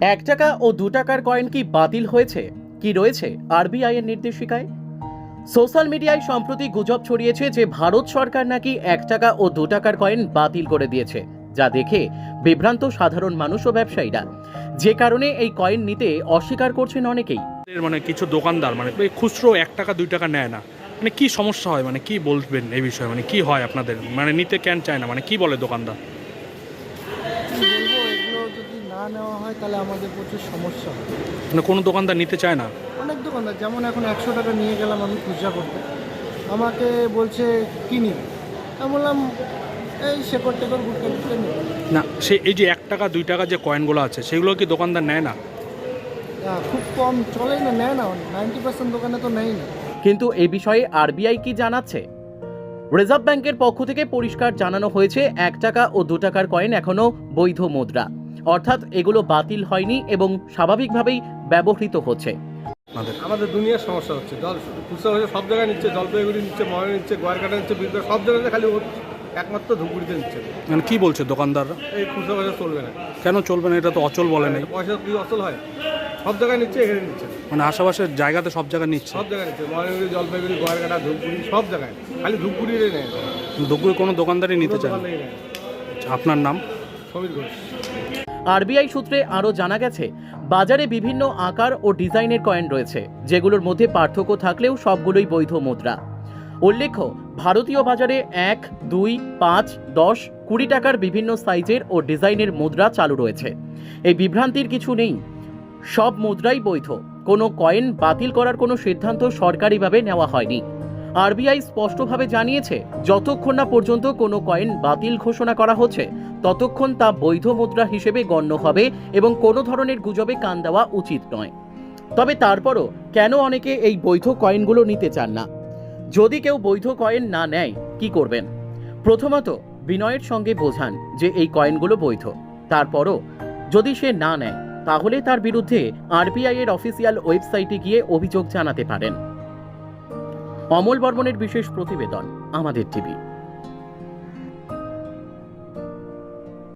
এক টাকা ও দু টাকার কয়েন কি বাতিল হয়েছে? কি রয়েছে আরবিআই এর নির্দেশিকায়? সোশ্যাল মিডিয়ায় সম্প্রতি গুজব ছড়িয়েছে যে ভারত সরকার নাকি এক টাকা ও দু টাকার কয়েন বাতিল করে দিয়েছে, যা দেখে বিভ্রান্ত সাধারণ মানুষ ও ব্যবসায়ীরা। যে কারণে এই কয়েন নিতে অস্বীকার করছেন অনেকেই। মানে কিছু দোকানদার মানে খুচরো এক টাকা, দুই টাকা নেয় না। মানে কি সমস্যা হয়? মানে কি বলবেন এই বিষয়ে? মানে কি হয় আপনাদের? মানে নিতে কেন চায় না? মানে কি বলে দোকানদার? যদি না নেওয়া হয় তাহলে আমাদের প্রচুর সমস্যা হয়। মানে কোনো দোকানদার নিতে চায় না? অনেক দোকানদার যেমন এখন একশো টাকা নিয়ে গেলাম আমি খুচরা করতে। আমাকে বলছে কি নিবি? আমি বললাম এই শেকড় টেকড় গুটকে গুটকে নিবি। না সে এই যে এক টাকা দুই টাকা যে কয়েনগুলো আছে সেগুলো কি দোকানদার নেয় না? হ্যাঁ, খুব কম চলেই না নেয় না নাইনটি পার্সেন্ট দোকানে তো নেই না। কিন্তু এ বিষয়ে আরবিআই কি জানাচ্ছে? রিজার্ভ ব্যাংকের পক্ষ থেকে পরিষ্কার জানানো হয়েছে এক টাকা ও দু টাকার কয়েন এখনও বৈধ মুদ্রা। অর্থাৎ এগুলো বাতিল হয়নি এবং স্বাভাবিকভাবেই ব্যবহৃত হচ্ছে। আমাদের দুনিয়ার সমস্যা হচ্ছে জল খুচরা হচ্ছে সব জায়গায় নিচ্ছে জলপাইগুড়ি নিচ্ছে ময়না নিচ্ছে গোয়ারকাটা নিচ্ছে বীরভূম সব জায়গাতে খালি একমাত্র ধুপগুড়িতে নিচ্ছে। মানে কি বলছে দোকানদাররা? এই খুচরা পয়সা চলবে না। কেন চলবে না? এটা তো অচল বলে নেই পয়সা কি অচল হয়? সব জায়গায় নিচ্ছে এখানে নিচ্ছে। মানে আশেপাশের জায়গাতে সব জায়গায় নিচ্ছে? সব জায়গায় নিচ্ছে ময়নাগুড়ি জলপাইগুড়ি গোয়ারকাটা ধূপগুড়ি সব জায়গায়। খালি ধূপগুড়িরই নেয় দোকানে কোনো দোকানদারই নিতে চায় নেয় আপনার নাম? সমীর ঘোষ। আরবিআই সূত্রে আরও জানা গেছে, বাজারে বিভিন্ন আকার ও ডিজাইনের কয়েন রয়েছে, যেগুলোর মধ্যে পার্থক্য থাকলেও সবগুলোই বৈধ মুদ্রা। উল্লেখ্য, ভারতীয় বাজারে এক, দুই, পাঁচ, দশ, কুড়ি টাকার বিভিন্ন সাইজের ও ডিজাইনের মুদ্রা চালু রয়েছে। এই বিভ্রান্তির কিছু নেই। সব মুদ্রাই বৈধ। কোনো কয়েন বাতিল করার কোনো সিদ্ধান্ত সরকারিভাবে নেওয়া হয়নি। আরবিআই স্পষ্টভাবে জানিয়েছে, যতক্ষণ না পর্যন্ত কোনো কয়েন বাতিল ঘোষণা করা হচ্ছে, ততক্ষণ তা বৈধ মুদ্রা হিসেবে গণ্য হবে এবং কোনো ধরনের গুজবে কান দেওয়া উচিত নয়। তবে তারপরও, কেন অনেকে এই বৈধ কয়েনগুলো নিতে চান না? যদি কেউ বৈধ কয়েন না নেয়, কি করবেন? প্রথমত, বিনয়ের সঙ্গে বোঝান যে এই কয়েনগুলো বৈধ। তারপরও, যদি সে না নেয়, তাহলে তার বিরুদ্ধে আরবিআই এর অফিসিয়াল ওয়েবসাইটে গিয়ে অভিযোগ জানাতে পারেন। অমল বর্মনের বিশেষ প্রতিবেদন আমাদের টিভি।